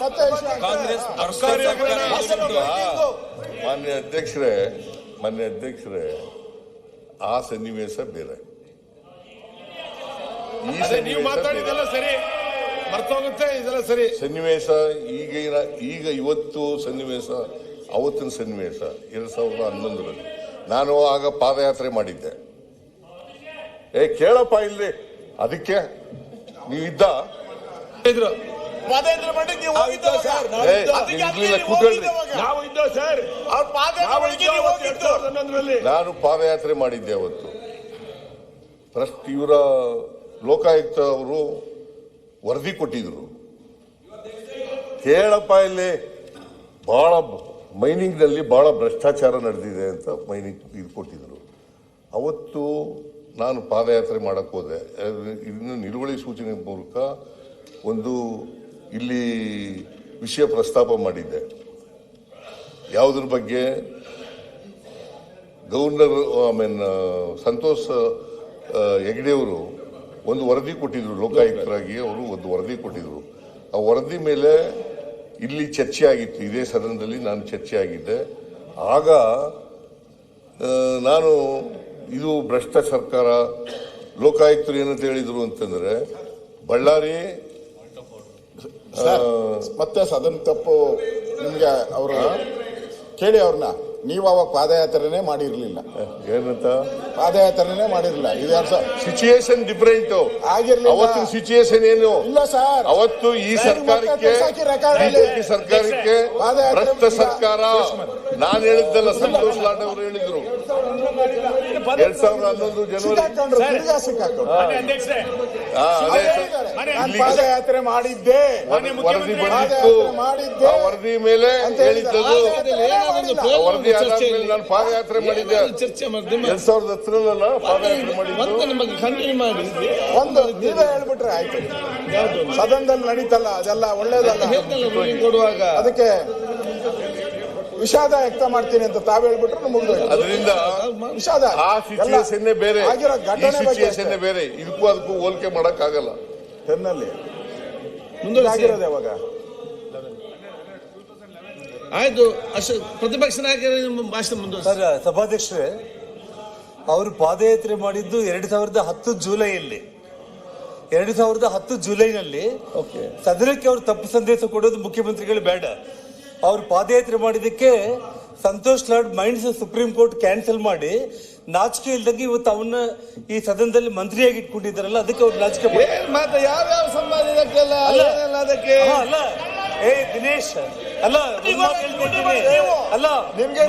ಕಾಂಗ್ರೆಸ್ ಮಾನ್ಯ ಅಧ್ಯಕ್ಷರೇ ಮಾನ್ಯ ಅಧ್ಯಕ್ಷರೇ ಆ ಸನ್ನಿವೇಶ ಬೇರೆ. ನೀವು ಸನ್ನಿವೇಶ ಮಾತಾಡಿದೆಲ್ಲ ಸರಿ ಮರ್ತೋಗುತ್ತೆ ಇದೆಲ್ಲ ಸರಿ. ಸನ್ನಿವೇಶ ಈಗ ಇರ- ಈಗ ಇವತ್ತು ಸನ್ನಿವೇಶ ಅವತ್ತಿನ ಸನ್ನಿವೇಶ ಎರಡ್ ಸಾವಿರದ ಹನ್ನೊಂದರಲ್ಲಿ. ನಾನು ಆಗ ಪಾದಯಾತ್ರೆ ಮಾಡಿದ್ದೆ. ಏ ಕೇಳಪ್ಪ ಇಲ್ಲಿ ಅದಕ್ಕೆ ನೀವಿದ್ದ? ಇದ್ರು ಪಾದಯಾತ್ರೆ ನೀವು ಹೋಗಿದ್ದು ಸರ್, ನೀವು ಇದ್ದೋ ಸರ್. ಅವ್ರ ನಾನು ಪಾದಯಾತ್ರೆ ಮಾಡಿದ್ದೆ ಅವತ್ತು. ಟ್ರಸ್ಟ್ ಇವರ ಲೋಕಾಯುಕ್ತ ಅವರು ವರದಿ ಕೊಟ್ಟಿದ್ರು. ಕೇಳಪ್ಪ ಇಲ್ಲಿ ಬಹಳ ಮೈನಿಂಗ್ನಲ್ಲಿ ಬಹಳ ಭ್ರಷ್ಟಾಚಾರ ನಡೆದಿದೆ ಅಂತ ಮೈನಿಂಗ್ ಇದು ಕೊಟ್ಟಿದ್ರು. ಅವತ್ತು ನಾನು ಪಾದಯಾತ್ರೆ ಮಾಡಕ್ಕೆ ಹೋದೆ. ಇನ್ನು ನಿಲುವಳಿ ಸೂಚನೆ ಮೂಲಕ ಒಂದು ಇಲ್ಲಿ ವಿಷಯ ಪ್ರಸ್ತಾಪ ಮಾಡಿದ್ದೆ. ಯಾವುದ್ರ ಬಗ್ಗೆ? ಗವರ್ನರ್ ಐ ಮೀನ್ ಸಂತೋಷ್ ಹೆಗ್ಡೆಯವರು ಒಂದು ವರದಿ ಕೊಟ್ಟಿದ್ರು, ಲೋಕಾಯುಕ್ತರಾಗಿ ಅವರು ಒಂದು ವರದಿ ಕೊಟ್ಟಿದ್ರು. ಆ ವರದಿ ಮೇಲೆ ಇಲ್ಲಿ ಚರ್ಚೆ ಆಗಿತ್ತು, ಇದೇ ಸದನದಲ್ಲಿ ನಾನು ಚರ್ಚೆ ಆಗಿದ್ದೆ. ಆಗ ನಾನು ಇದು ಭ್ರಷ್ಟ ಸರ್ಕಾರ, ಲೋಕಾಯುಕ್ತರು ಏನಂತ ಹೇಳಿದ್ರು ಅಂತಂದ್ರೆ, ಬಳ್ಳಾರಿ ಸರ್, ಮತ್ತೆ ಸದನ ತಪ್ಪು ನಿಮ್ಗೆ ಅವರು ಕೇಳಿ ಅವ್ರನ್ನ. ನೀವು ಅವಾಗ ಪಾದಯಾತ್ರೆನೇ ಮಾಡಿರ್ಲಿಲ್ಲ. ಏನಂತ? ಪಾದಯಾತ್ರೆನೇ ಮಾಡಿರ್ಲಿಲ್ಲ. ಇದು ಯಾರು ಸರ್? Situation different ಆಗಿರ್ಲಿಲ್ಲ. ಅವತ್ತಿನ ಸಿಚುಯೇಷನ್ ಏನು? ಇಲ್ಲ ಸರ್. ಅವತ್ತು ಈ ಸರ್ಕಾರಕ್ಕೆ ಬಿಜೆಪಿ ಸರ್ಕಾರಕ್ಕೆ ಭ್ರಷ್ಟ ಸರ್ಕಾರ. ನಾನು ಹೇಳಿದ್ದಲ್ಲ ಸಂತೋಷ್ ಲಾಡ್ ಅವರು ಹೇಳಿದ್ರು. ಎರಡ್ ಸಾವಿರದ ಹನ್ನೊಂದು ಜನವರಿ ಸಿಕ್ಕಾಕೊಂಡ್ರು ನಾನು ಪಾದಯಾತ್ರೆ ಮಾಡಿದ್ದೆ. ವರದಿ ಬಂದಿತ್ತು. ಮಾಡಿದ್ದೆ. ವರದಿ ಮೇಲೆ ಅಂತ ಹೇಳಿದ್ದದು. ವರದಿ ಆದ್ಮೇಲೆ ನಾನು ಪಾದಯಾತ್ರೆ ಮಾಡಿದ್ದೆ. ಚರ್ಚೆ ಎರಡ್ ಸಾವಿರದ ಹತ್ತರಲ್ಲ ಪಾದಯಾತ್ರೆ ಮಾಡಿದ್ದು. ನಿಮಗೆ ಕಂಟಿನ್ಯೂ ಮಾಡಿ. ಒಂದು ನೀವೇ ಹೇಳ್ಬಿಟ್ರೆ ಆಯ್ತು. ಸದನದಲ್ಲಿ ನಡೀತಲ್ಲ ಅದೆಲ್ಲ ಒಳ್ಳೇದಲ್ಲ. ಕೊಡುವಾಗ. ಅದಕ್ಕೆ ವಿಷಾದ ವ್ಯಕ್ತ ಮಾಡ್ತೀನಿ ಅಂತ ತಾವ್ ಹೇಳ್ಬಿಟ್ರು ಅದರಿಂದ ವಿಷಾದ. ಆ ಸಿಚುಯೇಷನ್ ಬೇರೆ. ಆಗಿರೋ ಘಟನೆ ಬೇರೆ. ಇದಕ್ಕೂ ಅದಕ್ಕೂ ಹೋಲಿಕೆ ಮಾಡಕ್ ಆಗಲ್ಲ ಟೆನ್ನಲ್ಲಿ. ಆಗಿರೋದು ಯಾವಾಗ? ಆಯ್ತು ಅಷ್ಟು ಪ್ರತಿಪಕ್ಷ ನಾಯಕರ ನಿಮ್ಮ ಭಾಷಣ ಮುಂದುವರಿಸಿ. ಸರ್ ಸಭಾಧ್ಯಕ್ಷರೇ ಅವರು ಪಾದಯಾತ್ರೆ ಮಾಡಿದ್ದು ಎರಡು ಸಾವಿರದ ಹತ್ತು ಜುಲೈಯಲ್ಲಿ. ಎರಡು ಸಾವಿರದ ಹತ್ತು ಜುಲೈನಲ್ಲಿ ಸದನಕ್ಕೆ ಅವರು ತಪ್ಪು ಸಂದೇಶ ಕೊಡೋದು ಮುಖ್ಯಮಂತ್ರಿಗಳು ಬೇಡ. ಅವರು ಪಾದಯಾತ್ರೆ ಮಾಡಿದ್ದಕ್ಕೆ Santosh Lad minds supreme court cancel ಮಾಡಿ ನಾಚಿಕೆ ಇಲ್ದಂಗೆ ಇವತ್ತು ಅವನ್ನ ಈ ಸದನದಲ್ಲಿ ಮಂತ್ರಿಯಾಗಿ ಇಟ್ಕೊಂಡಿದ್ದಾರಲ್ಲ ಅದಕ್ಕೆ ಅವ್ರು ನಾಚಿಕೆ ಅಲ್ಲ. ಏ ದಿನೇಶ್ ಅಲ್ಲ. ಅಲ್ಲ ನಿಮ್ಗೆ